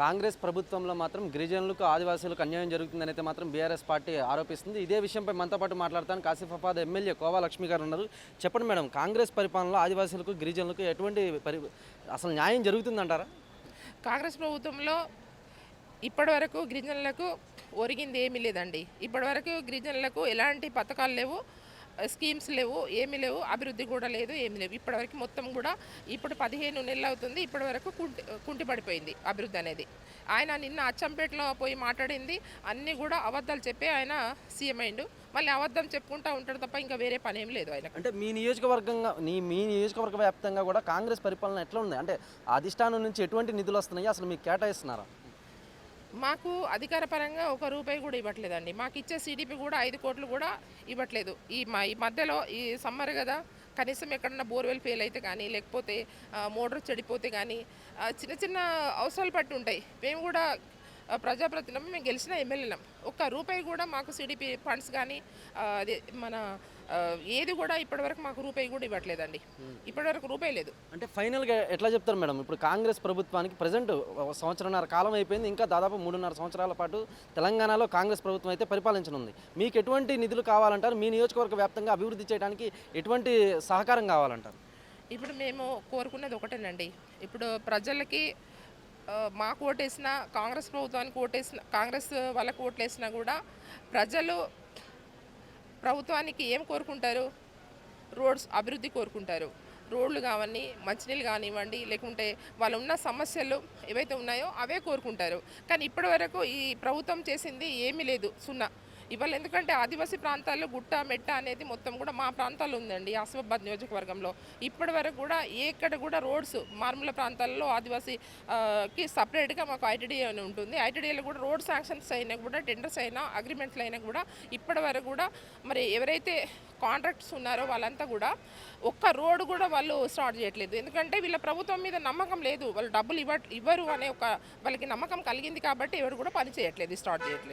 కాంగ్రెస్ ప్రభుత్వంలో మాత్రం గిరిజనులకు ఆదివాసీలకు అన్యాయం జరుగుతుందని అయితే మాత్రం బీఆర్ఎస్ పార్టీ ఆరోపిస్తుంది. ఇదే విషయంపై మనతో పాటు మాట్లాడతాను. కాసిఫాబాద్ ఎమ్మెల్యే కోవా లక్ష్మి గారు ఉన్నారు. చెప్పండి మేడం కాంగ్రెస్ పరిపాలనలో ఆదివాసీలకు గిరిజనులకు ఎటువంటి పరి అసలు న్యాయం జరుగుతుందంటారా? కాంగ్రెస్ ప్రభుత్వంలో ఇప్పటివరకు గిరిజనులకు ఒరిగింది ఏమీ లేదండి. ఇప్పటివరకు గిరిజనులకు ఎలాంటి పథకాలు లేవు. స్కీమ్స్ లేవు ఏమీ లేవు అభివృద్ధి కూడా లేదు ఏమీ లేవు. ఇప్పటివరకు మొత్తం కూడా ఇప్పుడు పదిహేను నెలలు అవుతుంది ఇప్పటివరకు కుంటి కుంటి పడిపోయింది అభివృద్ధి అనేది. ఆయన నిన్న అచ్చంపేటలో పోయి మాట్లాడింది అన్నీ కూడా అబద్ధాలు చెప్పి ఆయన సీఎం అయిండు. మళ్ళీ అబద్ధం చెప్పుకుంటా ఉంటాడు తప్ప ఇంకా వేరే పని ఏం లేదు ఆయన అంటే మీ నియోజకవర్గంగా నీ మీ నియోజకవర్గ వ్యాప్తంగా కూడా కాంగ్రెస్ పరిపాలన ఎట్లా ఉంది? అంటే అధిష్టానం నుంచి ఎటువంటి నిధులు వస్తున్నాయి? అసలు మీకు కేటాయిస్తున్నారా? మాకు అధికారపరంగా ఒక రూపాయి కూడా ఇవ్వట్లేదండి. మాకు ఇచ్చే సిడిపి కూడా ఐదు కోట్లు కూడా ఇవ్వట్లేదు. ఈ మా ఈ మధ్యలో ఈ సమ్మర్ కదా కనీసం ఎక్కడన్నా బోర్వెల్ ఫెయిల్ అయితే కానీ లేకపోతే మోటార్ చెడిపోతే కానీ చిన్న చిన్న అవసరాలు పట్టి ఉంటాయి మేము కూడా ప్రజాప్రతినిధులం మేము గెలిచిన ఎమ్మెల్యేలం. ఒక్క రూపాయి కూడా మాకు సిడిపి ఫండ్స్ కానీ అదే మన ఏది కూడా ఇప్పటివరకు మాకు రూపాయి కూడా ఇవ్వట్లేదండి. ఇప్పటివరకు రూపాయి లేదు. అంటే ఫైనల్గా ఎట్లా చెప్తారు మేడం? ఇప్పుడు కాంగ్రెస్ ప్రభుత్వానికి ప్రజెంట్ సంవత్సరన్నర కాలం అయిపోయింది. ఇంకా దాదాపు మూడున్నర సంవత్సరాల పాటు తెలంగాణలో కాంగ్రెస్ ప్రభుత్వం అయితే పరిపాలించనుంది. మీకు ఎటువంటి నిధులు కావాలంటారు? మీ నియోజకవర్గ వ్యాప్తంగా అభివృద్ధి చేయడానికి ఎటువంటి సహకారం కావాలంటారు? ఇప్పుడు మేము కోరుకున్నది ఒకటేనండి. ఇప్పుడు ప్రజలకి మాకు ఓటేసిన కాంగ్రెస్ ప్రభుత్వానికి ఓటేసిన కాంగ్రెస్ వాళ్ళకు ఓట్లేసినా కూడా ప్రజలు ప్రభుత్వానికి ఏం కోరుకుంటారు? రోడ్స్ అభివృద్ధి కోరుకుంటారు. రోడ్లు కావని మంచినీళ్ళు కానివ్వండి లేకుంటే వాళ్ళు ఉన్న సమస్యలు ఏవైతే ఉన్నాయో అవే కోరుకుంటారు. కానీ ఇప్పటివరకు ఈ ప్రభుత్వం చేసింది ఏమీ లేదు. సున్నా. ఇవాళ ఎందుకంటే ఆదివాసీ ప్రాంతాల్లో గుట్ట మెట్ట అనేది మొత్తం కూడా మా ప్రాంతాల్లో ఉందండి ఆసిఫాబాద్ నియోజకవర్గంలో. ఇప్పటి వరకు కూడా ఎక్కడ కూడా రోడ్స్ మారుమూల ప్రాంతాల్లో ఆదివాసీకి సపరేట్గా మాకు ఐటీడీఏ అని ఉంటుంది. ఐటీడీలో కూడా రోడ్ శాంక్షన్స్ అయినా కూడా టెండర్స్ అయినా అగ్రిమెంట్స్ అయినా కూడా ఇప్పటి వరకు కూడా మరి ఎవరైతే కాంట్రాక్ట్స్ ఉన్నారో వాళ్ళంతా కూడా ఒక్క రోడ్ కూడా వాళ్ళు స్టార్ట్ చేయట్లేదు. ఎందుకంటే వీళ్ళ ప్రభుత్వం మీద నమ్మకం లేదు. వాళ్ళు డబ్బులు ఇవ్వ ఇవ్వరు అనే ఒక వాళ్ళకి నమ్మకం కలిగింది కాబట్టి ఎవరు కూడా పని చేయట్లేదు స్టార్ట్ చేయట్లేదు.